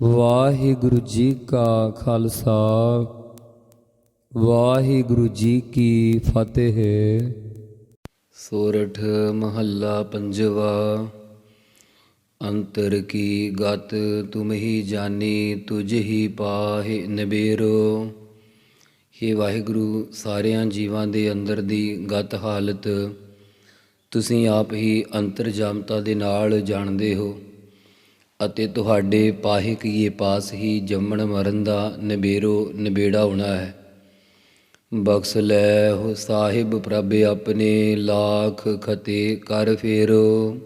ਵਾਹਿਗੁਰੂ ਜੀ ਕਾ ਖਾਲਸਾ, ਵਾਹਿਗੁਰੂ ਜੀ ਕੀ ਫਤਿਹ। ਸੋਰਠ ਮਹੱਲਾ ਪੰਜਵਾ, ਅੰਤਰ ਕੀ ਗਤ ਤੁਮ ਹੀ ਜਾਣੀ ਤੁਝ ਹੀ ਪਾਹਿ ਨਿਬੇਰੋ। ਹੇ ਵਾਹਿਗੁਰੂ, ਸਾਰਿਆਂ ਜੀਵਾਂ ਦੇ ਅੰਦਰ ਦੀ ਗਤ ਹਾਲਤ, ਤੁਸੀਂ ਆਪ ਹੀ ਅੰਤਰਜਾਮਤਾ ਦੇ ਨਾਲ ਜਾਣਦੇ ਹੋ। ਅਤੇ ਤੁਹਾਡੇ ਪਾਹਿ ਕੀਏ ਪਾਸ ਹੀ ਜੰਮਣ ਮਰਨ ਦਾ ਨਿਬੇਰੋ ਨਿਬੇੜਾ ਹੋਣਾ ਹੈ। ਬਖਸ਼ ਲੈ ਹੋ ਸਾਹਿਬ ਪ੍ਰਭ ਆਪਣੇ ਲਾਖ ਖਤੇ ਕਰ ਫੇਰੋ।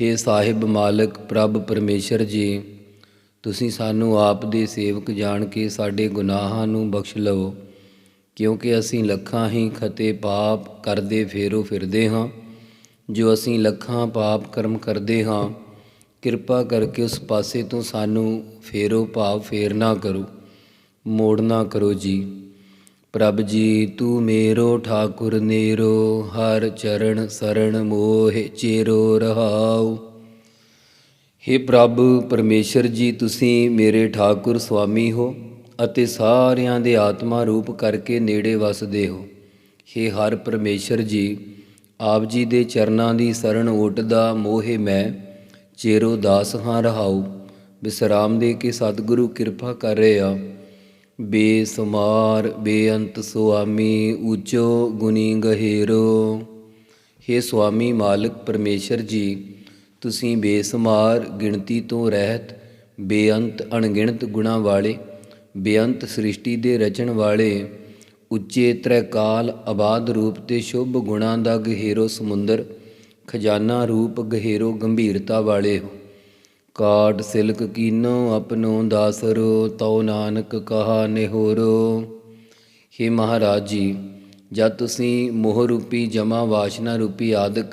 हे ਸਾਹਿਬ ਮਾਲਕ ਪ੍ਰਭ ਪਰਮੇਸ਼ਰ ਜੀ, ਤੁਸੀਂ ਸਾਨੂੰ ਆਪ ਦੇ ਸੇਵਕ ਜਾਣ ਕੇ ਸਾਡੇ ਗੁਨਾਹਾਂ ਨੂੰ ਬਖਸ਼ ਲਵੋ, ਕਿਉਂਕਿ ਅਸੀਂ ਲੱਖਾਂ ਹੀ ਖਤੇ ਪਾਪ ਕਰਦੇ ਫੇਰੋ ਫਿਰਦੇ ਹਾਂ। ਜੋ ਅਸੀਂ ਲੱਖਾਂ ਪਾਪ ਕਰਮ ਕਰਦੇ ਹਾਂ ਕਿਰਪਾ ਕਰਕੇ ਉਸ ਪਾਸੇ ਤੋਂ ਸਾਨੂੰ ਫੇਰੋ ਭਾਵ ਫੇਰ ਨਾ ਕਰੋ, ਮੋੜ ਨਾ ਕਰੋ ਜੀ। ਪ੍ਰਭ ਜੀ, ਤੂੰ ਮੇਰੋ ਠਾਕੁਰ ਨੇਰੋ, ਹਰ ਚਰਨ ਸਰਣ ਮੋਹਿ ਚੇਰੋ ਰਹਾਉ। हे ਪ੍ਰਭ, ਪਰਮੇਸ਼ਰ ਜੀ, ਤੁਸੀਂ ਮੇਰੇ ਠਾਕੁਰ ਸੁਆਮੀ ਹੋ ਅਤੇ ਸਾਰਿਆਂ ਦੇ ਆਤਮਾ ਰੂਪ ਕਰਕੇ ਨੇੜੇ ਵਸਦੇ ਹੋ। हे ਹਰ ਪਰਮੇਸ਼ਰ ਜੀ, ਆਪ ਜੀ ਦੇ ਚਰਨਾਂ ਦੀ ਸਰਣ ਓਟਦਾ ਮੋਹਿ ਮੈਂ ਚੇਰੋ ਦਾਸ ਹਾਂ ਰਹਾਉ ਵਿਸਰਾਮ ਦੇ ਕੇ ਸਤਿਗੁਰੂ ਕਿਰਪਾ ਕਰ ਰਿਹਾ। ਬੇਸੁਮਾਰ, ਬੇਅੰਤ ਸੁਆਮੀ, ਉੱਚੋ ਗੁਨੀ ਗਹਿਰੋ। हे ਸੁਆਮੀ ਮਾਲਕ ਪਰਮੇਸ਼ਰ ਜੀ, ਤੁਸੀਂ ਬੇਸੁਮਾਰ, ਗਿਣਤੀ ਤੋਂ ਰਹਿਤ, ਬੇਅੰਤ, ਅਣਗਿਣਤ ਗੁਣਾ ਵਾਲੇ, ਬੇਅੰਤ ਸ੍ਰਿਸ਼ਟੀ ਦੇ ਰਚਣ ਵਾਲੇ, ਉੱਚੇ ਤ੍ਰੈਕਾਲ ਆਬਾਦ ਰੂਪ ਤੇ ਸ਼ੁਭ ਗੁਣਾਂ ਦਾ ਗਹਿਰੋ ਸਮੁੰਦਰ ਖਜ਼ਾਨਾ ਰੂਪ ਗਹਿਰੋ ਗੰਭੀਰਤਾ ਵਾਲੇ ਹੋ। ਕਾਟ ਸਿਲਕ ਕੀਨੋ ਆਪਣੋ ਦਾਸਰੋ, ਤਉ ਨਾਨਕ ਕਹਾ ਨਿਹੋਰੋ। हे ਮਹਾਰਾਜ ਜੀ, ਜਦ ਤੁਸੀਂ ਮੋਹ ਰੂਪੀ ਜਮਾ ਵਾਸ਼ਨਾ ਰੂਪੀ ਆਦਿਕ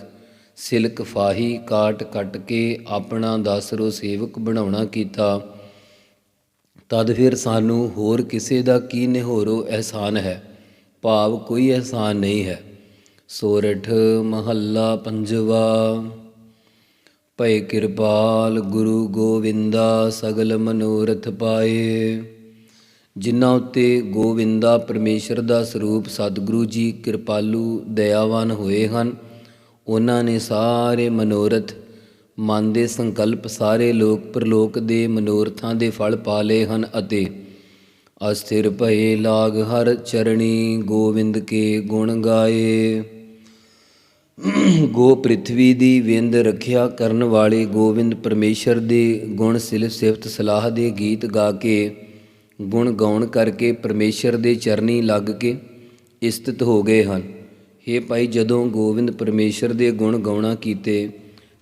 ਸਿਲਕ ਫਾਹੀ ਕਾਟ ਕੱਟ ਕੇ ਆਪਣਾ ਦਾਸਰੋ ਸੇਵਕ ਬਣਾਉਣਾ ਕੀਤਾ, ਤਦ ਫਿਰ ਸਾਨੂੰ ਹੋਰ ਕਿਸੇ ਦਾ ਕੀ ਨਿਹੋਰੋ ਅਹਿਸਾਨ ਹੈ? ਭਾਵ ਕੋਈ ਅਹਿਸਾਨ ਨਹੀਂ ਹੈ। ਸੋਰਠ ਮਹੱਲਾ ਪੰਜਵਾ। ਭੈ ਕਿਰਪਾਲ ਗੁਰੂ ਗੋਵਿੰਦਾ ਸਗਲ ਮਨੋਰਥ ਪਾਏ। ਜਿਨ੍ਹਾਂ ਉੱਤੇ ਗੋਵਿੰਦਾ ਪਰਮੇਸ਼ਰ ਦਾ ਸਰੂਪ ਸਤਿਗੁਰੂ ਜੀ ਕਿਰਪਾਲੂ ਦਇਆਵਾਨ ਹੋਏ ਹਨ, ਉਹਨਾਂ ਨੇ ਸਾਰੇ ਮਨੋਰਥ, ਮਨ ਦੇ ਸੰਕਲਪ ਸਾਰੇ ਲੋਕ ਪ੍ਰਲੋਕ ਦੇ ਮਨੋਰਥਾਂ ਦੇ ਫਲ ਪਾ ਲਏ ਹਨ ਅਤੇ ਅਸਥਿਰ ਭਏ ਲਾਗ ਹਰ ਚਰਣੀ ਗੋਵਿੰਦ ਕੇ ਗੁਣ ਗਾਏ। ਗੋ ਪ੍ਰਿਥਵੀ ਦੀ ਵਿੰਦ ਰੱਖਿਆ ਕਰਨ ਵਾਲੇ ਗੋਵਿੰਦ ਪਰਮੇਸ਼ਰ ਦੇ ਗੁਣ ਸਿਲ ਸਿਫਤ ਸਲਾਹ ਦੇ ਗੀਤ ਗਾ ਕੇ ਗੁਣ ਗਾਉਣ ਕਰਕੇ ਪਰਮੇਸ਼ਰ ਦੇ ਚਰਨੀ ਲੱਗ ਕੇ ਇਸਤਿਤ ਹੋ ਗਏ ਹਨ। हे ਭਾਈ, ਜਦੋਂ ਗੋਵਿੰਦ ਪਰਮੇਸ਼ਰ ਦੇ ਗੁਣ ਗਾਉਣਾ ਕੀਤੇ,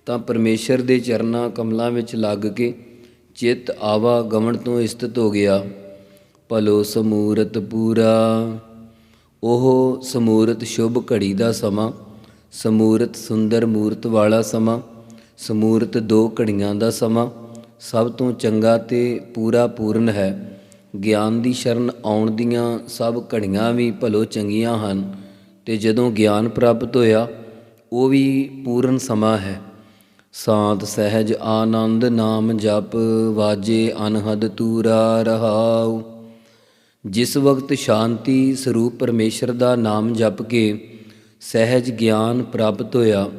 ਤਾਂ ਪਰਮੇਸ਼ਰ ਦੇ ਚਰਨਾਂ ਕਮਲਾਂ ਵਿੱਚ ਲੱਗ ਕੇ ਚਿੱਤ ਆਵਾ ਗਮਨ ਤੋਂ ਇਸਤਿਤ ਹੋ ਗਿਆ। ਭਲੋ ਸਮੂਰਤ ਪੂਰਾ, ਉਹ ਸਮੂਰਤ ਸ਼ੁਭ ਘੜੀ ਦਾ ਸਮਾਂ। ਸਮੂਰਤ ਸੁੰਦਰ ਮੂਰਤ ਵਾਲਾ ਸਮਾਂ, ਸਮੂਰਤ ਦੋ ਘੜੀਆਂ ਦਾ ਸਮਾਂ, ਸਭ ਤੋਂ ਚੰਗਾ ਤੇ ਪੂਰਾ ਪੂਰਨ ਹੈ। ਗਿਆਨ ਦੀ ਸ਼ਰਨ ਆਉਣ ਦੀਆਂ ਸਭ ਘੜੀਆਂ ਵੀ ਭਲੋ ਚੰਗੀਆਂ ਹਨ ਤੇ ਜਦੋਂ ਗਿਆਨ ਪ੍ਰਾਪਤ ਹੋਇਆ, ਉਹ ਵੀ ਪੂਰਨ ਸਮਾਂ ਹੈ। ਸਾਤ ਸਹਿਜ ਆਨੰਦ ਨਾਮ ਜਪ ਵਾਜੇ ਅਨਹਦ ਤੂਰਾ ਰਹਾਉ। ਜਿਸ ਵਕਤ ਸ਼ਾਂਤੀ ਸਰੂਪ ਪਰਮੇਸ਼ਰ ਦਾ ਨਾਮ ਜਪ ਕੇ ਸਹਿਜ ਗਿਆਨ ਪ੍ਰਾਪਤ ਹੋਇਆ,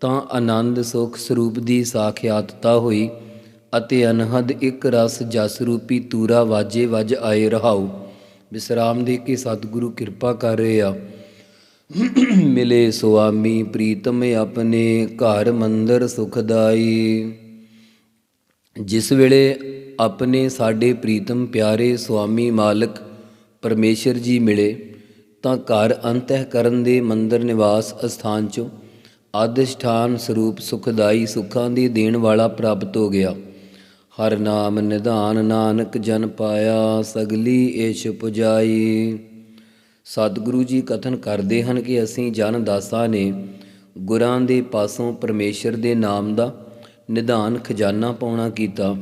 ਤਾਂ ਆਨੰਦ ਸੁਖ ਸਰੂਪ ਦੀ ਸਾਖਿਆਤਤਾ ਹੋਈ ਅਤੇ ਅਨਹਦ ਇੱਕ ਰਸ ਜਸ ਰੂਪੀ ਤੂਰਾ ਵਾਜੇ ਵਜ ਆਏ ਰਹਾਉ। ਵਿਸਰਾਮ ਦੇ ਕੇ ਸਤਿਗੁਰੂ ਕਿਰਪਾ ਕਰ ਰਿਹਾ। ਮਿਲੇ ਸੁਆਮੀ ਪ੍ਰੀਤਮ ਆਪਣੇ ਘਰ ਮੰਦਰ ਸੁਖਦਾਈ। ਜਿਸ ਵੇਲੇ ਆਪਣੇ ਸਾਡੇ ਪ੍ਰੀਤਮ ਪਿਆਰੇ ਸੁਆਮੀ ਮਾਲਕ ਪਰਮੇਸ਼ਰ ਜੀ ਮਿਲੇ ਤਾਂ ਘਰ ਅੰਤਹਿ ਕਰਨ ਦੇ ਮੰਦਰ ਨਿਵਾਸ ਅਸਥਾਨ ਚੋਂ ਆਦਿਸ਼ਠਾਨ ਸਰੂਪ ਸੁਖਦਾਈ ਸੁੱਖਾਂ ਦੀ ਦੇਣ ਵਾਲਾ ਪ੍ਰਾਪਤ ਹੋ ਗਿਆ। ਹਰ ਨਾਮ ਨਿਧਾਨ ਨਾਨਕ ਜਨ ਪਾਇਆ, ਸਗਲੀ ਏਸ਼ ਪੁਜਾਈ। ਸਤਿਗੁਰੂ ਜੀ ਕਥਨ ਕਰਦੇ ਹਨ ਕਿ ਅਸੀਂ ਜਨ ਦਾਸਾਂ ਨੇ ਗੁਰਾਂ ਦੇ ਪਾਸੋਂ ਪਰਮੇਸ਼ਰ ਦੇ ਨਾਮ ਦਾ ਨਿਧਾਨ ਖਜ਼ਾਨਾ ਪਾਉਣਾ ਕੀਤਾ,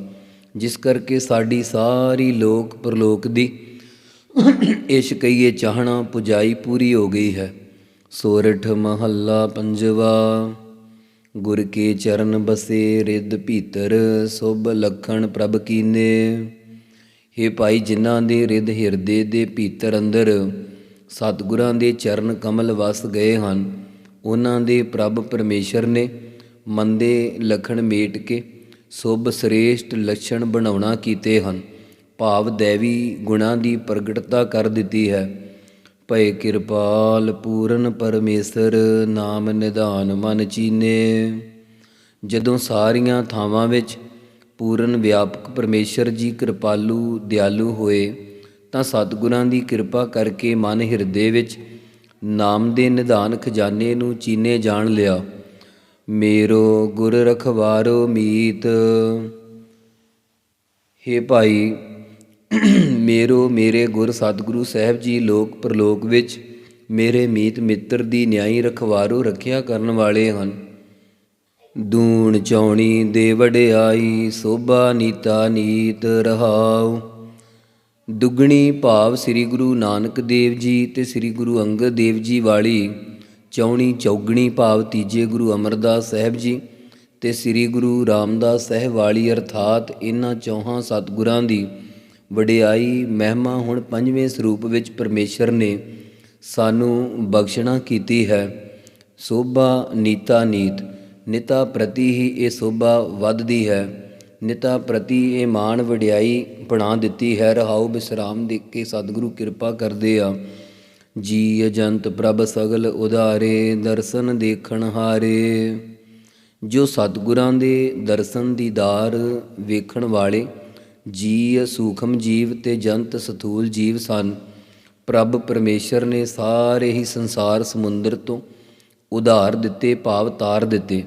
ਜਿਸ ਕਰਕੇ ਸਾਡੀ ਸਾਰੀ ਲੋਕ ਪਰਲੋਕ ਦੀ ਇਸ਼ ਕਹੀਏ ਚਾਹਣਾ ਪੁਜਾਈ ਪੂਰੀ ਹੋ ਗਈ ਹੈ। ਸੋਰਠ ਮਹੱਲਾ ਪੰਜਵਾ, ਗੁਰ ਕੇ ਚਰਨ ਬਸੇ ਰਿੱਧ ਭੀਤਰ, ਸੁਭ ਲਖਣ ਪ੍ਰਭ ਕੀਨੇ। ਹੇ ਭਾਈ ਜਿਨ੍ਹਾਂ ਦੇ ਰਿੱਧ ਹਿਰਦੇ ਦੇ ਭੀਤਰ ਅੰਦਰ ਸਤਿਗੁਰਾਂ ਦੇ ਚਰਨ ਕਮਲ ਵਸ ਗਏ ਹਨ, ਉਹਨਾਂ ਦੇ ਪ੍ਰਭ ਪਰਮੇਸ਼ਰ ਨੇ ਮੰਦੇ ਲਖਣ ਮੇਟ ਕੇ ਸੁਭ ਸ੍ਰੇਸ਼ਟ ਲੱਛਣ ਬਣਾਉਣਾ ਕੀਤੇ ਹਨ। ਭਾਵ ਦੇਵੀ ਗੁਣਾਂ ਦੀ ਪ੍ਰਗਟਤਾ ਕਰ ਦਿੱਤੀ ਹੈ। ਭਏ ਕਿਰਪਾਲ ਪੂਰਨ ਪਰਮੇਸ਼ਰ ਨਾਮ ਨਿਧਾਨ ਮਨ ਚੀਨੇ। ਜਦੋਂ ਸਾਰੀਆਂ ਥਾਵਾਂ ਵਿੱਚ ਪੂਰਨ ਵਿਆਪਕ ਪਰਮੇਸ਼ਰ ਜੀ ਕਿਰਪਾਲੂ, ਦਿਆਲੂ ਹੋਏ, ਤਾਂ ਸਤਿਗੁਰਾਂ ਦੀ ਕਿਰਪਾ ਕਰਕੇ ਮਨ ਹਿਰਦੇ ਵਿੱਚ ਨਾਮ ਦੇ ਨਿਧਾਨ ਖਜ਼ਾਨੇ ਨੂੰ ਚੀਨੇ ਜਾਣ ਲਿਆ। ਮੇਰੋ ਗੁਰ ਰਖਵਾਰੋ ਮੀਤ। ਹੇ ਭਾਈ ਮੇਰੋ ਮੇਰੇ ਗੁਰ ਸਤਿਗੁਰੂ ਸਾਹਿਬ ਜੀ ਲੋਕ ਪ੍ਰਲੋਕ ਵਿੱਚ ਮੇਰੇ ਮੀਤ ਮਿੱਤਰ ਦੀ ਨਿਆਈ ਰਖਵਾਰੋ ਰੱਖਿਆ ਕਰਨ ਵਾਲੇ ਹਨ। ਦੂਣ ਚੌਣੀ ਦੇ ਵਡਿਆਈ, ਸੋਭਾ ਨੀਤਾ ਨੀਤ ਰਹਾਉ। ਦੁਗਣੀ ਭਾਵ ਸ੍ਰੀ ਗੁਰੂ ਨਾਨਕ ਦੇਵ ਜੀ ਤੇ ਸ੍ਰੀ ਗੁਰੂ ਅੰਗਦ ਦੇਵ ਜੀ ਵਾਲੀ ਚੌਣੀ ਚੌਗਣੀ ਭਾਵ ਤੀਜੇ ਗੁਰੂ ਅਮਰਦਾਸ ਸਾਹਿਬ ਜੀ ਤੇ ਸ੍ਰੀ ਗੁਰੂ ਰਾਮਦਾਸ ਸਾਹਿਬ ਵਾਲੀ ਅਰਥਾਤ ਇਹਨਾਂ ਚੌਹਾਂ ਸਤਿਗੁਰਾਂ ਦੀ ਵਡਿਆਈ ਮਹਿਮਾ ਹੁਣ ਪੰਜਵੇਂ ਸਰੂਪ ਵਿੱਚ ਪਰਮੇਸ਼ਰ ਨੇ ਸਾਨੂੰ ਬਖਸ਼ਣਾ ਕੀਤੀ ਹੈ। ਸੋਭਾ ਨੀਤਾ ਨੀਤ, ਨਿਤਾ ਪ੍ਰਤੀ ਹੀ ਇਹ ਸੋਭਾ ਵੱਧਦੀ ਹੈ। ਨਿਤਾ ਪ੍ਰਤੀ ਇਹ ਮਾਣ ਵਡਿਆਈ ਬਣਾ ਦਿੱਤੀ ਹੈ। ਰਹਾਉ ਬਿਸਰਾਮ ਦੇ ਕੇ ਸਤਿਗੁਰੂ ਕਿਰਪਾ ਕਰਦੇ ਆ। ਜੀ ਅਜੰਤ ਪ੍ਰਭ ਸਗਲ ਉਧਾਰੇ, ਦਰਸ਼ਨ ਦੇਖਣ ਹਾਰੇ। ਜੋ ਸਤਿਗੁਰਾਂ ਦੇ ਦਰਸ਼ਨ ਦੀਦਾਰ ਵੇਖਣ ਵਾਲੇ ਜੀ ਸੂਖਮ ਜੀਵ ਤੇ ਜੰਤ ਸਥੂਲ ਜੀਵ ਸਨ। ਪ੍ਰਭ ਪਰਮੇਸ਼ਰ ਨੇ ਸਾਰੇ ਹੀ ਸੰਸਾਰ ਸਮੁੰਦਰ ਤੋਂ ਉਧਾਰ ਦਿੱਤੇ, ਭਾਵ ਤਾਰ ਦਿੱਤੇ।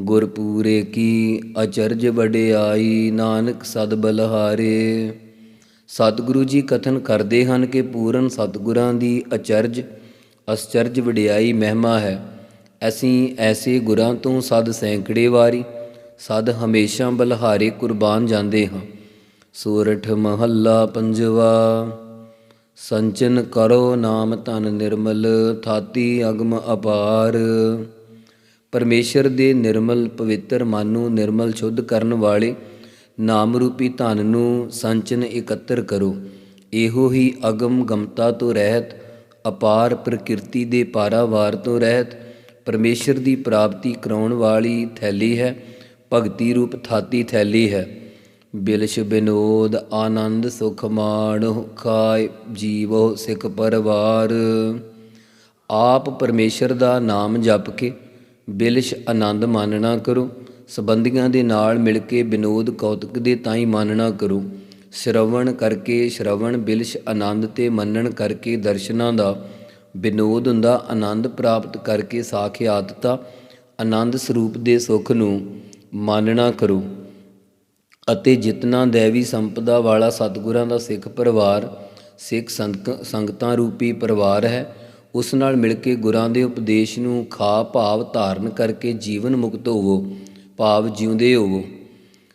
ਗੁਰਪੂਰੇ ਕੀ ਅਚਰਜ ਵਡਿਆਈ, ਨਾਨਕ ਸਦ ਬਲਹਾਰੇ। ਸਤਿਗੁਰੂ ਜੀ ਕਥਨ ਕਰਦੇ ਹਨ ਕਿ ਪੂਰਨ ਸਤਿਗੁਰਾਂ ਦੀ ਅਚਰਜ ਅਚਰਜ ਵਡਿਆਈ ਮਹਿਮਾ ਹੈ। ਅਸੀਂ ਐਸੇ ਗੁਰਾਂ ਤੋਂ ਸਦ ਸੈਂਕੜੇ ਵਾਰੀ, ਸਦ ਹਮੇਸ਼ਾ ਬਲਹਾਰੇ ਕੁਰਬਾਨ ਜਾਂਦੇ ਹਾਂ। ਸੂਰਠ ਮਹੱਲਾ ਪੰਜਵਾ, ਸੰਚਨ ਕਰੋ ਨਾਮ ਧਨ ਨਿਰਮਲ, ਥਾਤੀ ਅਗਮ ਅਪਾਰ। ਪਰਮੇਸ਼ਰ ਦੇ ਨਿਰਮਲ ਪਵਿੱਤਰ ਮਨ ਨੂੰ ਨਿਰਮਲ ਸ਼ੁੱਧ ਕਰਨ ਵਾਲੇ ਨਾਮ ਰੂਪੀ ਧਨ ਨੂੰ ਸੰਚਨ ਇਕੱਤਰ ਕਰੋ। ਇਹੋ ਹੀ ਅਗਮ ਗਮਤਾ ਤੋਂ ਰਹਿਤ, ਅਪਾਰ ਪ੍ਰਕਿਰਤੀ ਦੇ ਪਾਰਾਵਾਰ ਤੋਂ ਰਹਿਤ, ਪਰਮੇਸ਼ਰ ਦੀ ਪ੍ਰਾਪਤੀ ਕਰਾਉਣ ਵਾਲੀ ਥੈਲੀ ਹੈ, ਭਗਤੀ ਰੂਪ ਥਾਤੀ ਥੈਲੀ ਹੈ। ਬਿਲਸ਼ ਬਿਨੋਦ ਆਨੰਦ ਸੁਖ ਮਾਣ ਖਾਇ ਜੀਵੋ ਸਿੱਖ ਪਰਵਾਰ। ਆਪ ਪਰਮੇਸ਼ਰ ਦਾ ਨਾਮ ਜਪ ਕੇ ਬਿਲਸ਼ ਆਨੰਦ ਮਾਨਣਾ ਕਰੋ। ਸਬੰਧੀਆਂ ਦੇ ਨਾਲ ਮਿਲ ਕੇ ਬਿਨੋਦ ਕੌਤਕ ਦੇ ਤਾਈ ਮਾਨਣਾ ਕਰੋ। ਸ਼ਰਵਣ ਕਰਕੇ ਸ਼ਰਵਣ ਬਿਲਸ਼ ਆਨੰਦ ਤੇ ਮੰਨਣ ਕਰਕੇ ਦਰਸ਼ਨਾਂ ਦਾ। ਬਿਨੋਦ ਹੁੰਦਾ ਆਨੰਦ ਪ੍ਰਾਪਤ ਕਰਕੇ ਸਾਖਿਆਤਤਾ ਆਨੰਦ ਸਰੂਪ ਦੇ ਸੁਖ ਨੂੰ ਮਾਨਣਾ ਕਰੋ। ਅਤੇ ਜਿਤਨਾ ਦੇਵੀ ਸੰਪਦਾ ਵਾਲਾ ਸਤਿਗੁਰਾਂ ਦਾ ਸਿੱਖ ਪਰਿਵਾਰ, ਸਿੱਖ ਸੰਤ- ਸੰਗਤਾਂ ਰੂਪੀ ਪਰਿਵਾਰ ਹੈ, ਉਸ ਨਾਲ ਮਿਲ ਕੇ ਗੁਰਾਂ ਦੇ ਉਪਦੇਸ਼ ਨੂੰ ਖਾ ਭਾਵ ਧਾਰਨ ਕਰਕੇ ਜੀਵਨ ਮੁਕਤ ਹੋਵੋ, ਭਾਵ ਜਿਉਂਦੇ ਹੋਵੋ।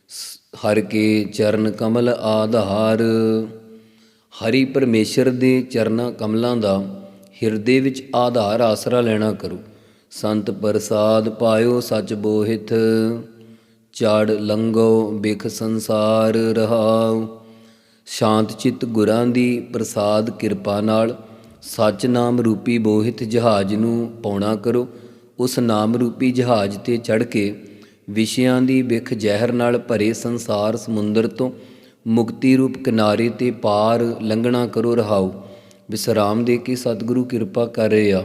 ਸ- ਹਰ ਕੇ ਚਰਨ ਕਮਲ ਆਧਾਰ। ਹਰੀ ਪਰਮੇਸ਼ਰ ਦੇ ਚਰਨਾਂ ਕਮਲਾਂ ਦਾ ਹਿਰਦੇ ਵਿੱਚ ਆਧਾਰ ਆਸਰਾ ਲੈਣਾ ਕਰੋ। ਸੰਤ ਪ੍ਰਸਾਦ ਪਾਇਓ ਸੱਚ ਬੋਹਿਤ। ਚੜ ਲੰਗੋ ਬਿਖ ਸੰਸਾਰ ਰਹਾਉ। ਸ਼ਾਂਤ ਚਿੱਤ ਗੁਰਾਂ ਦੀ ਪ੍ਰਸਾਦ ਕਿਰਪਾ ਨਾਲ ਸੱਚ ਨਾਮ ਰੂਪੀ ਬੋਹਿਤ ਜਹਾਜ਼ ਨੂੰ ਪੌਣਾ ਕਰੋ। ਉਸ ਨਾਮ ਰੂਪੀ ਜਹਾਜ਼ ਤੇ ਚੜ ਕੇ ਵਿਸ਼ਿਆਂ ਦੀ ਵਿਖ ਜ਼ਹਿਰ ਨਾਲ ਭਰੇ ਸੰਸਾਰ ਸਮੁੰਦਰ ਤੋਂ ਮੁਕਤੀ ਰੂਪ ਕਿਨਾਰੇ ਤੇ ਪਾਰ ਲੰਘਣਾ ਕਰੋ ਰਹਾਉ। ਵਿਸਰਾਮ ਦੇ ਕੇ ਸਤਿਗੁਰੂ ਕਿਰਪਾ ਕਰ ਰਹੇ। ਆ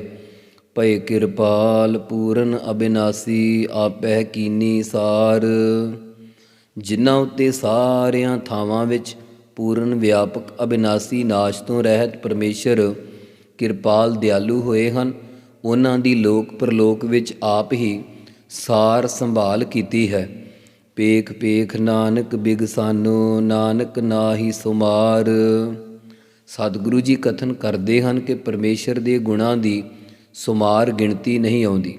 ਭਏ ਕਿਰਪਾਲ ਪੂਰਨ ਅਬਿਨਾਸੀ ਆਪਹਿ ਕੀਨੀ ਸਾਰ। ਜਿਨ੍ਹਾਂ ਉੱਤੇ ਸਾਰਿਆਂ ਥਾਵਾਂ ਵਿੱਚ ਪੂਰਨ ਵਿਆਪਕ ਅਬਿਨਾਸੀ ਨਾਸ਼ ਤੋਂ ਰਹਿਤ ਪਰਮੇਸ਼ਰ ਕਿਰਪਾਲ ਦਿਆਲੂ ਹੋਏ ਹਨ, ਉਹਨਾਂ ਦੀ ਲੋਕ ਪ੍ਰਲੋਕ ਵਿੱਚ ਆਪ ਹੀ ਸਾਰ ਸੰਭਾਲ ਕੀਤੀ ਹੈ। ਪੇਖ ਪੇਖ ਨਾਨਕ ਬਿਗ ਸਾਨੋ, ਨਾਨਕ ਨਾਹੀ ਸੁਮਾਰ। ਸਤਿਗੁਰੂ ਜੀ ਕਥਨ ਕਰਦੇ ਹਨ ਕਿ ਪਰਮੇਸ਼ਰ ਦੇ ਗੁਣਾਂ ਦੀ ਸੁਮਾਰ ਗਿਣਤੀ ਨਹੀਂ ਆਉਂਦੀ।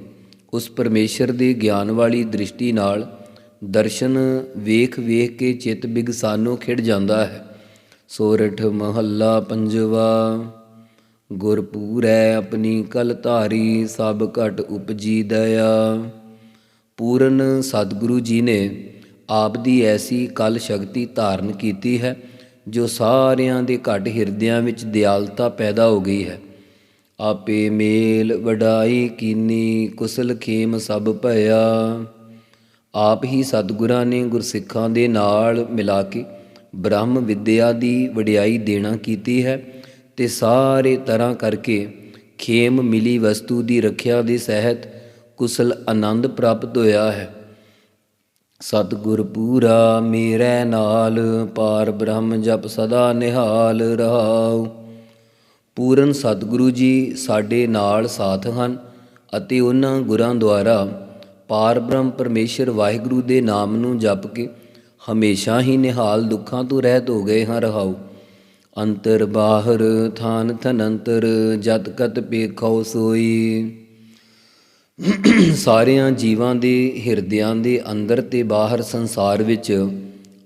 ਉਸ ਪਰਮੇਸ਼ਰ ਦੇ ਗਿਆਨ ਵਾਲੀ ਦ੍ਰਿਸ਼ਟੀ ਨਾਲ ਦਰਸ਼ਨ ਵੇਖ ਵੇਖ ਕੇ ਚਿੱਤ ਬਿਗਸਾਨੋ ਖਿੜ ਜਾਂਦਾ ਹੈ। ਸੋਰਠ ਮਹੱਲਾ ਪੰਜਵਾ, ਗੁਰਪੂਰੈ ਆਪਣੀ ਕਲ ਧਾਰੀ, ਸਭ ਘਟ ਉਪਜੀ ਦਇਆ। ਪੂਰਨ ਸਤਿਗੁਰੂ ਜੀ ਨੇ ਆਪ ਦੀ ਐਸੀ ਕਲ ਸ਼ਕਤੀ ਧਾਰਨ ਕੀਤੀ ਹੈ, ਜੋ ਸਾਰਿਆਂ ਦੇ ਘਟ ਹਿਰਦਿਆਂ ਵਿੱਚ ਦਿਆਲਤਾ ਪੈਦਾ ਹੋ ਗਈ ਹੈ। ਆਪੇ ਮੇਲ ਵਡਾਈ ਕੀਨੀ, ਕੁਸਲ ਖੇਮ ਸਭ ਭਇਆ। ਆਪ ਹੀ ਸਤਿਗੁਰਾਂ ਨੇ ਗੁਰਸਿੱਖਾਂ ਦੇ ਨਾਲ ਮਿਲਾ ਕੇ ਬ੍ਰਹਮ ਵਿਦਿਆ ਦੀ ਵਡਿਆਈ ਦੇਣਾ ਕੀਤੀ ਹੈ ਤੇ ਸਾਰੇ ਤਰ੍ਹਾਂ ਕਰਕੇ ਖੇਮ ਮਿਲੀ ਵਸਤੂ ਦੀ ਰੱਖਿਆ ਦੇ ਸਹਿਤ ਕੁਸਲ ਆਨੰਦ ਪ੍ਰਾਪਤ ਹੋਇਆ ਹੈ। ਸਤਿਗੁਰ ਪੂਰਾ ਮੇਰੇ ਨਾਲ, ਪਾਰ ਬ੍ਰਹਮ ਜਪ ਸਦਾ ਨਿਹਾਲ ਰਹਾਉ। ਪੂਰਨ ਸਤਿਗੁਰੂ ਜੀ ਸਾਡੇ ਨਾਲ ਸਾਥ ਹਨ ਅਤੇ ਉਹਨਾਂ ਗੁਰਾਂ ਦੁਆਰਾ ਪਾਰ ਬ੍ਰਹਮ ਪਰਮੇਸ਼ਰ ਵਾਹਿਗੁਰੂ ਦੇ ਨਾਮ ਨੂੰ ਜਪ ਕੇ ਹਮੇਸ਼ਾ ਹੀ ਨਿਹਾਲ ਦੁੱਖਾਂ ਤੋਂ ਰਹਿਤ ਹੋ ਗਏ ਹਾਂ ਰਹਾਉ ਅੰਤਰ ਬਾਹਰ ਥਾਨ ਥਨੰਤਰ ਜਤ ਕਤ ਪੇਖੋ ਸੋਈ। ਸਾਰਿਆਂ ਜੀਵਾਂ ਦੇ ਹਿਰਦਿਆਂ ਦੇ ਅੰਦਰ ਤੇ ਬਾਹਰ ਸੰਸਾਰ ਵਿੱਚ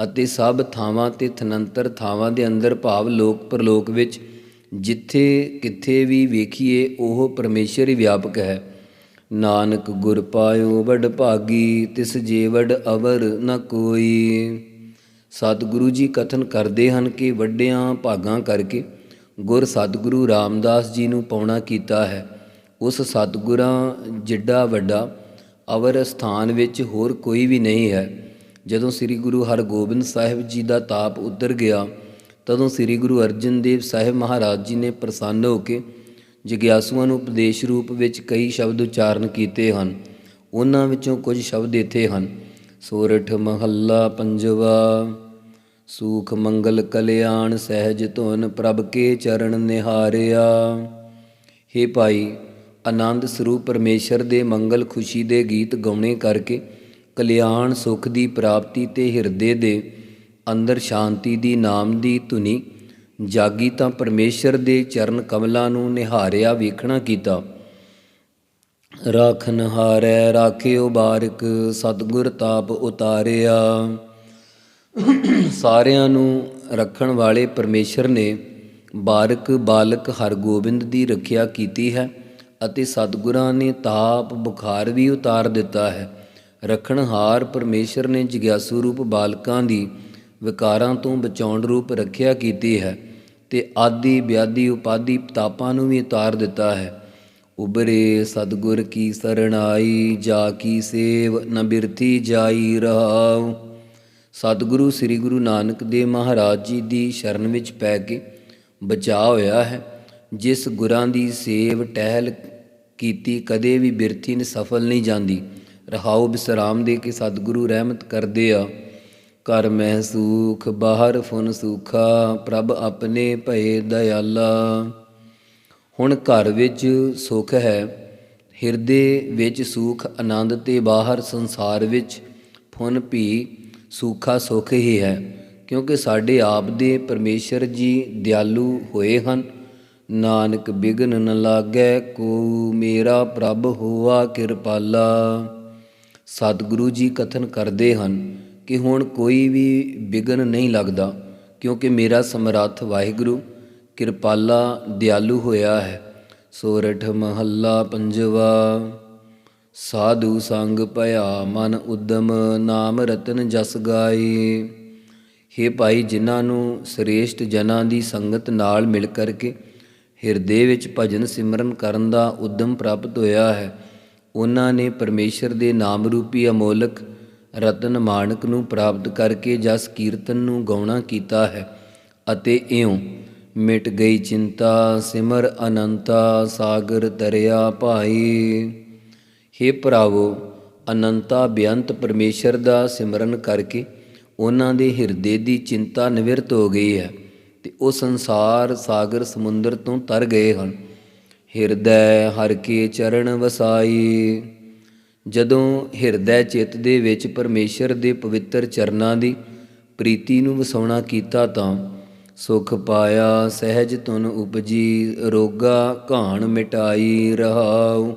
ਅਤੇ ਸਭ ਥਾਵਾਂ ਤੇ ਥਨੰਤਰ ਥਾਵਾਂ ਦੇ ਅੰਦਰ ਭਾਵ ਲੋਕ ਪਰਲੋਕ ਵਿੱਚ ਜਿੱਥੇ ਕਿੱਥੇ ਵੀ ਵੇਖੀਏ, ਉਹ ਪਰਮੇਸ਼ਰ ਹੀ ਵਿਆਪਕ ਹੈ। ਨਾਨਕ ਗੁਰ ਪਾਇਓ, ਵਡ ਭਾਗੀ, ਤਿਸ ਜੀਵੜ ਅਵਰ ਨ ਕੋਈ। ਸਤਿਗੁਰੂ ਜੀ ਕਥਨ ਕਰਦੇ ਹਨ ਕਿ ਵੱਡਿਆਂ ਭਾਗਾਂ ਕਰਕੇ ਗੁਰ ਸਤਿਗੁਰੂ ਰਾਮਦਾਸ ਜੀ ਨੂੰ ਪਾਉਣਾ ਕੀਤਾ ਹੈ। ਉਸ ਸਤਿਗੁਰਾਂ ਜਿੱਡਾ ਵੱਡਾ ਅਵਰ ਸਥਾਨ ਵਿੱਚ ਹੋਰ ਕੋਈ ਵੀ ਨਹੀਂ ਹੈ। ਜਦੋਂ ਸ੍ਰੀ ਗੁਰੂ ਹਰਗੋਬਿੰਦ ਸਾਹਿਬ ਜੀ ਦਾ ਤਾਪ ਉਤਰ ਗਿਆ ਤਦੋਂ ਸ੍ਰੀ ਗੁਰੂ ਅਰਜਨ ਦੇਵ ਸਾਹਿਬ ਮਹਾਰਾਜ ਜੀ ਨੇ ਪ੍ਰਸੰਨ ਹੋ ਕੇ ਜਿਗਿਆਸੂਆਂ ਨੂੰ ਉਪਦੇਸ਼ ਰੂਪ ਵਿੱਚ ਕਈ ਸ਼ਬਦ ਉਚਾਰਨ ਕੀਤੇ ਹਨ। ਉਹਨਾਂ ਵਿੱਚੋਂ ਕੁਝ ਸ਼ਬਦ ਇੱਥੇ ਹਨ। ਸੋਰਠ ਮਹੱਲਾ ਪੰਜਵਾ, ਸੂਖ ਮੰਗਲ ਕਲਿਆਣ ਸਹਿਜ ਧੁਨ ਪ੍ਰਭ ਕੇ ਚਰਨ ਨਿਹਾਰਿਆ। ਹੇ ਭਾਈ, ਆਨੰਦ ਸਰੂਪ ਪਰਮੇਸ਼ਰ ਦੇ ਮੰਗਲ ਖੁਸ਼ੀ ਦੇ ਗੀਤ ਗਾਉਣੇ ਕਰਕੇ ਕਲਿਆਣ ਸੁਖ ਦੀ ਪ੍ਰਾਪਤੀ ਤੇ ਹਿਰਦੇ ਦੇ ਅੰਦਰ ਸ਼ਾਂਤੀ ਦੀ ਨਾਮ ਦੀ ਧੁਨੀ ਜਾਗੀ ਤਾਂ ਪਰਮੇਸ਼ਰ ਦੇ ਚਰਨ ਕਮਲਾਂ ਨੂੰ ਨਿਹਾਰਿਆ ਵੇਖਣਾ ਕੀਤਾ। ਰਾਖਨ ਹਾਰੈ, ਰਾਖਿਓ ਬਾਰਿਕ, ਸਤਗੁਰ ਤਾਪ ਉਤਾਰਿਆ। ਸਾਰਿਆਂ ਨੂੰ ਰੱਖਣ ਵਾਲੇ ਪਰਮੇਸ਼ਰ ਨੇ ਬਾਰਕ, ਬਾਲਕ, ਹਰਗੋਬਿੰਦ ਦੀ ਰੱਖਿਆ ਕੀਤੀ ਹੈ ਅਤੇ ਸਤਿਗੁਰਾਂ ਨੇ ਤਾਪ, ਬੁਖਾਰ ਵੀ ਉਤਾਰ ਦਿੱਤਾ ਹੈ। ਰੱਖਣਹਾਰ ਪਰਮੇਸ਼ਰ ਨੇ ਜਿਗਿਆਸੂ ਰੂਪ ਬਾਲਕਾਂ ਦੀ ਵਿਕਾਰਾਂ ਤੋਂ ਬਚਾਉਣ ਰੂਪ ਰੱਖਿਆ ਕੀਤੀ ਹੈ ਤੇ ਆਦੀ, ਵਿਆਦੀ, ਉਪਾਦੀ ਤਾਪਾਂ ਨੂੰ ਵੀ ਉਤਾਰ ਦਿੱਤਾ ਹੈ। ਉਬਰੇ ਸਤਿਗੁਰ ਕੀ ਸਰਣਾਈ ਜਾ ਕੀ ਸੇਵ, ਨ ਬਿਰਥੀ ਜਾਈ ਰਹਾਉ। ਸਤਿਗੁਰੂ ਸ੍ਰੀ ਗੁਰੂ ਨਾਨਕ ਦੇਵ ਮਹਾਰਾਜ ਜੀ ਦੀ ਸ਼ਰਨ ਵਿੱਚ ਪੈ ਕੇ ਬਚਾ ਹੋਇਆ ਹੈ। ਜਿਸ ਗੁਰਾਂ ਦੀ ਸੇਵ ਟਹਿਲ ਕੀਤੀ ਕਦੇ ਵੀ ਬਿਰਥੀ ਨ ਸਫਲ ਨਹੀਂ ਜਾਂਦੀ। ਰਹਾਉ ਬਿਸਰਾਮ ਦੇ ਕੇ ਸਤਿਗੁਰੂ ਰਹਿਮਤ ਕਰਦੇ ਆ। ਕਰ ਮਹਿ ਸੂਖ, ਬਾਹਰ ਫੁਨ ਸੂਖਾ, ਪ੍ਰਭ ਆਪਣੇ ਭਏ ਦਇਆਲਾ। ਹੁਣ ਘਰ ਵਿੱਚ ਸੁਖ ਹੈ, ਹਿਰਦੇ ਵਿੱਚ ਸੁਖ, ਆਨੰਦ ਤੇ ਬਾਹਰ ਸੰਸਾਰ ਵਿੱਚ ਫੁਨ ਭੀ ਸੂਖਾ ਸੁਖ ਹੀ ਹੈ, ਕਿਉਂਕਿ ਸਾਡੇ ਆਪ ਦੇ ਪਰਮੇਸ਼ਰ ਜੀ ਦਿਆਲੂ ਹੋਏ ਹਨ। ਨਾਨਕ ਬਿਗਨ ਨ ਲਾਗੈ ਕੋ ਮੇਰਾ ਪ੍ਰਭ ਹੋਆ ਕਿਰਪਾਲਾ। ਸਤਿਗੁਰੂ ਜੀ ਕਥਨ ਕਰਦੇ ਹਨ ਕਿ ਹੁਣ ਕੋਈ ਵੀ ਬਿਗਨ ਨਹੀਂ ਲੱਗਦਾ, ਕਿਉਂਕਿ ਮੇਰਾ ਸਮਰੱਥ ਵਾਹਿਗੁਰੂ, ਕਿਰਪਾਲਾ ਦਿਆਲੂ ਹੋਇਆ ਹੈ। ਸੋਰਠ ਮਹੱਲਾ ਪੰਜਵਾ, ਸਾਧੂ ਸੰਗ ਭਇਆ ਮਨ ਉਦਮ ਨਾਮ ਰਤਨ ਜਸ ਗਾਏ। ਹੇ ਭਾਈ ਜਿਨ੍ਹਾਂ ਨੂੰ ਸ੍ਰੇਸ਼ਟ ਜਨਾਂ ਦੀ ਸੰਗਤ ਨਾਲ ਮਿਲ ਕਰਕੇ ਹਿਰਦੇ ਵਿੱਚ ਭਜਨ ਸਿਮਰਨ ਕਰਨ ਦਾ ਉਦਮ ਪ੍ਰਾਪਤ ਹੋਇਆ ਹੈ, ਉਹਨਾਂ ਨੇ ਪਰਮੇਸ਼ਰ ਦੇ ਨਾਮ ਰੂਪੀ ਅਮੋਲਕ ਰਤਨ ਮਾਨਕ ਨੂੰ ਪ੍ਰਾਪਤ ਕਰਕੇ ਜਸ ਕੀਰਤਨ ਨੂੰ ਗਾਉਣਾ ਕੀਤਾ ਹੈ ਅਤੇ ਇਉਂ ਮਿਟ ਗਈ ਚਿੰਤਾ, ਸਿਮਰ ਅਨੰਤਾ, ਸਾਗਰ ਤਰਿਆ ਭਾਈ। ਹੇ ਭਰਾਵੋ, ਅਨੰਤਾ ਬੇਅੰਤ ਪਰਮੇਸ਼ਰ ਦਾ ਸਿਮਰਨ ਕਰਕੇ ਉਹਨਾਂ ਦੇ ਹਿਰਦੇ ਦੀ ਚਿੰਤਾ ਨਿਵਰਤ ਹੋ ਗਈ ਹੈ ਤੇ ਉਹ ਸੰਸਾਰ ਸਾਗਰ ਸਮੁੰਦਰ ਤੋਂ ਤਰ ਗਏ ਹਨ। ਹਿਰਦੈ ਹਰ ਕੇ ਚਰਨ ਵਸਾਈ। ਜਦੋਂ ਹਿਰਦੈ ਚਿੱਤ ਦੇ ਵਿੱਚ ਪਰਮੇਸ਼ਰ ਦੇ ਪਵਿੱਤਰ ਚਰਨਾਂ ਦੀ ਪ੍ਰੀਤੀ ਨੂੰ ਵਸਾਉਣਾ ਕੀਤਾ ਤਾਂ ਸੁਖ ਪਾਇਆ, ਸਹਿਜ ਤੁਨ ਉਪਜੀ, ਰੋਗਾ ਘਾਣ ਮਿਟਾਈ ਰਹਾਉ।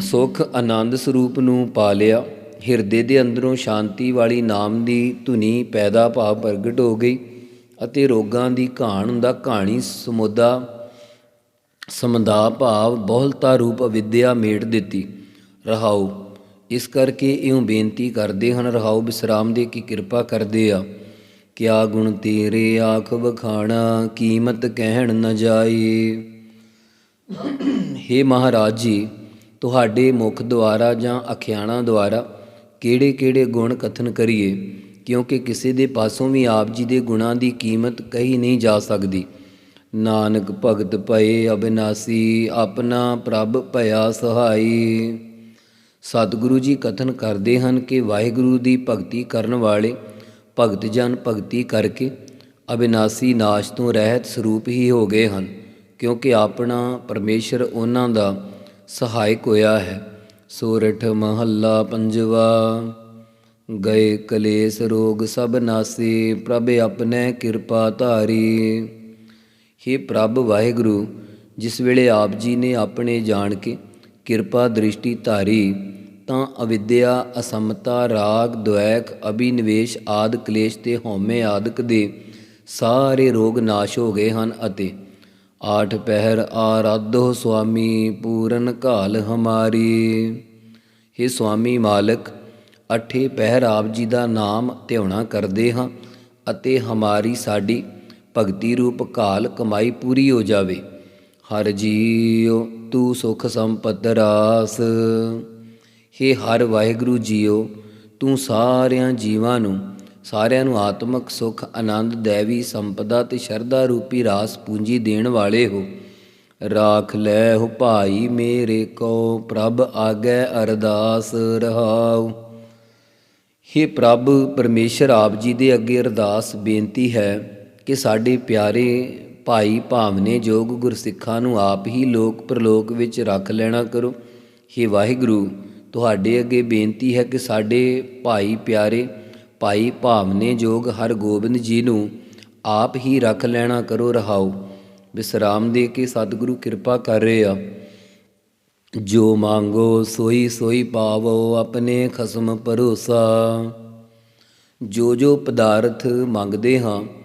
ਸੁਖ ਆਨੰਦ ਸਰੂਪ ਨੂੰ ਪਾ ਲਿਆ। ਹਿਰਦੇ ਦੇ ਅੰਦਰੋਂ ਸ਼ਾਂਤੀ ਵਾਲੀ ਨਾਮ ਦੀ ਧੁਨੀ ਪੈਦਾ ਭਾਵ ਪ੍ਰਗਟ ਹੋ ਗਈ ਅਤੇ ਰੋਗਾਂ ਦੀ ਘਾਣ ਦਾ ਕਹਾਣੀ ਸਮੁਦਾ ਸਮਦਾ ਭਾਵ ਬਹੁਲਤਾ ਰੂਪ ਵਿਦਿਆ ਮੇਟ ਦਿੱਤੀ। ਰਹਾਉ, ਇਸ ਕਰਕੇ ਇਉਂ ਬੇਨਤੀ ਕਰਦੇ ਹਨ, ਰਹਾਉ ਬਿਸਰਾਮ ਦੇ ਕੀ ਕਿਰਪਾ ਕਰਦੇ ਆ। ਕਿਆ ਗੁਣ ਤੇਰੇ ਆਖ ਵਖਾਣਾ, ਕੀਮਤ ਕਹਿਣ ਨ ਜਾਏ। ਹੇ ਮਹਾਰਾਜ ਜੀ, ਤੁਹਾਡੇ ਮੁਖ ਦੁਆਰਾ ਜਾਂ ਅਖਿਆਣਾ ਦੁਆਰਾ ਕਿਹੜੇ-ਕਿਹੜੇ ਗੁਣ ਕਥਨ ਕਰੀਏ, ਕਿਉਂਕਿ ਕਿਸੇ ਦੇ ਪਾਸੋਂ ਵੀ ਆਪ ਜੀ ਦੇ ਗੁਣਾਂ ਦੀ ਕੀਮਤ ਕਹੀ ਨਹੀਂ ਜਾ ਸਕਦੀ। ਨਾਨਕ ਭਗਤ ਭਏ ਅਬਿਨਾਸੀ, ਆਪਣਾ ਪ੍ਰਭ ਭਇਆ ਸਹਾਈ। ਸਤਿਗੁਰੂ ਜੀ ਕਥਨ ਕਰਦੇ ਹਨ ਕਿ ਵਾਹਿਗੁਰੂ ਦੀ ਭਗਤੀ ਕਰਨ ਵਾਲੇ ਭਗਤ ਜਨ ਭਗਤੀ ਕਰਕੇ ਅਬਿਨਾਸੀ ਨਾਸ਼ ਤੋਂ ਰਹਿਤ ਸਰੂਪ ਹੀ ਹੋ ਗਏ ਹਨ, ਕਿਉਂਕਿ ਆਪਣਾ ਪਰਮੇਸ਼ਰ ਉਹਨਾਂ ਦਾ ਸਹਾਇਕ ਹੋਇਆ ਹੈ। ਸੋਰਠ ਮਹੱਲਾ ਪੰਜਵਾ, ਗਏ ਕਲੇਸ਼ ਰੋਗ ਸਭ ਨਾਸੀ, ਪ੍ਰਭ ਆਪਣੇ ਕਿਰਪਾ ਧਾਰੀ। हे ਪ੍ਰਭ ਵਾਹਿਗੁਰੂ, ਜਿਸ ਵੇਲੇ ਆਪ ਜੀ ਨੇ ਆਪਣੇ ਜਾਣ ਕੇ ਕਿਰਪਾ ਦ੍ਰਿਸ਼ਟੀ ਧਾਰੀ, ਤਾਂ ਅਵਿਦਿਆ, ਅਸਮਤਾ, ਰਾਗ ਦੁਐਕ ਅਭਿਨਵੇਸ਼ ਆਦ ਕਲੇਸ਼ ਤੇ ਹਉਮੈ ਆਦਿਕ ਦੇ ਸਾਰੇ ਰੋਗ ਨਾਸ਼ ਹੋ ਗਏ ਹਨ ਅਤੇ ਆਠ ਪਹਿਰ ਆਰਾਧੋ ਸੁਆਮੀ ਪੂਰਨ ਕਾਲ ਹਮਾਰੀ। हे ਸੁਆਮੀ ਮਾਲਕ, ਅਠੇ ਪਹਿਰ ਆਪ ਜੀ ਦਾ ਨਾਮ ਧਿਆਉਣਾ ਕਰਦੇ ਹਾਂ ਅਤੇ ਹਮਾਰੀ ਸਾਡੀ ਭਗਤੀ ਰੂਪ ਕਾਲ ਕਮਾਈ ਪੂਰੀ ਹੋ ਜਾਵੇ। ਹਰ ਜੀਉ ਤੂੰ ਸੁਖ ਸੰਪਤ ਰਾਸ। ਹੇ ਹਰ ਵਾਹਿਗੁਰੂ ਜੀਓ ਤੂੰ ਸਾਰਿਆਂ ਜੀਵਾਂ ਨੂੰ, ਸਾਰਿਆਂ ਨੂੰ ਆਤਮਿਕ ਸੁਖ, ਆਨੰਦ, ਦੇਵੀ, ਸੰਪਦਾ ਤੇ ਸ਼ਰਧਾ ਰੂਪੀ ਰਾਸ ਪੂੰਜੀ ਦੇਣ ਵਾਲੇ ਹੋ। ਰਾਖ ਲੈ ਹੋ ਭਾਈ ਮੇਰੇ ਕੋ, ਪ੍ਰਭ ਆਗੇ ਅਰਦਾਸ ਰਹਾਉ। हे ਪ੍ਰਭ, ਪਰਮੇਸ਼ਰ ਆਪ ਜੀ ਦੇ ਅੱਗੇ ਅਰਦਾਸ ਬੇਨਤੀ ਹੈ ਕਿ ਸਾਡੇ ਪਿਆਰੇ ਭਾਈ ਭਾਵਨੇ ਜੋਗ ਗੁਰਸਿੱਖਾਂ ਨੂੰ ਆਪ ਹੀ ਲੋਕ ਪ੍ਰਲੋਕ ਵਿੱਚ ਰੱਖ ਲੈਣਾ ਕਰੋ। हे ਵਾਹਿਗੁਰੂ, ਤੁਹਾਡੇ ਅੱਗੇ ਬੇਨਤੀ ਹੈ ਕਿ ਸਾਡੇ ਭਾਈ ਪਿਆਰੇ, ਭਾਈ ਭਾਵਨੇ ਜੋਗ ਹਰ ਗੋਬਿੰਦ ਜੀ ਨੂੰ ਆਪ ਹੀ ਰੱਖ ਲੈਣਾ ਕਰੋ, ਰਹਾਓ। ਵਿਸਰਾਮ ਦੇ ਕੇ ਸਤਿਗੁਰੂ ਕਿਰਪਾ ਕਰ ਰਹੇ ਆ। ਜੋ ਮੰਗੋ ਸੋਈ ਸੋਈ ਪਾਵੋ ਆਪਣੇ ਖਸਮ ਭਰੋਸਾ। ਜੋ ਜੋ ਪਦਾਰਥ ਮੰਗਦੇ ਹਾਂ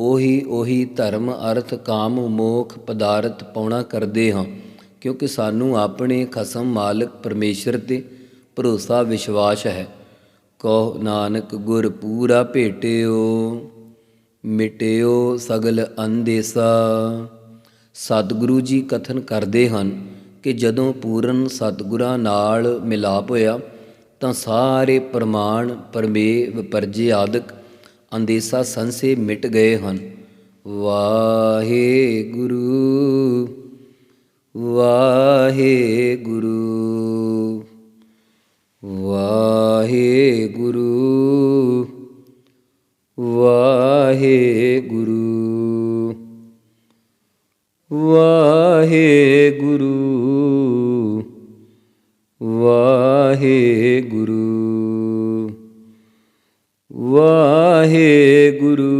ਉਹੀ ਉਹੀ ਧਰਮ, ਅਰਥ, ਕਾਮ, ਮੋਖ ਪਦਾਰਥ ਪਾਉਣਾ ਕਰਦੇ ਹਾਂ, ਕਿਉਂਕਿ ਸਾਨੂੰ ਆਪਣੇ ਖਸਮ ਮਾਲਕ ਪਰਮੇਸ਼ਰ ਤੇ ਭਰੋਸਾ ਵਿਸ਼ਵਾਸ ਹੈ। ਕਹੋ ਨਾਨਕ, ਗੁਰ ਪੂਰਾ ਭੇਟਿਓ, ਮਿਟਿਓ ਸਗਲ ਅੰਦੇਸਾ। ਸਤਿਗੁਰੂ ਜੀ ਕਥਨ ਕਰਦੇ ਹਨ ਕਿ ਜਦੋਂ ਪੂਰਨ ਸਤਿਗੁਰਾਂ ਨਾਲ ਮਿਲਾਪ ਹੋਇਆ, ਤਾਂ ਸਾਰੇ ਪ੍ਰਮਾਣ ਪਰਮੇ ਵਿਪਰਜੇ ਆਦਿਕ ਅੰਦੇਸਾ ਸੰਸੇ ਮਿਟ ਗਏ ਹਨ। ਵਾਹਿਗੁਰੂ ਵਾਹਿਗੁਰੂ ਵਾਹਿਗੁਰੂ ਵਾਹਿਗੁਰੂ ਵਾਹਿਗੁਰੂ ਵਾਹਿਗੁਰੂ। ਵਾਹਿਗੁਰੂ ਵਾਹਿਗੁਰੂ।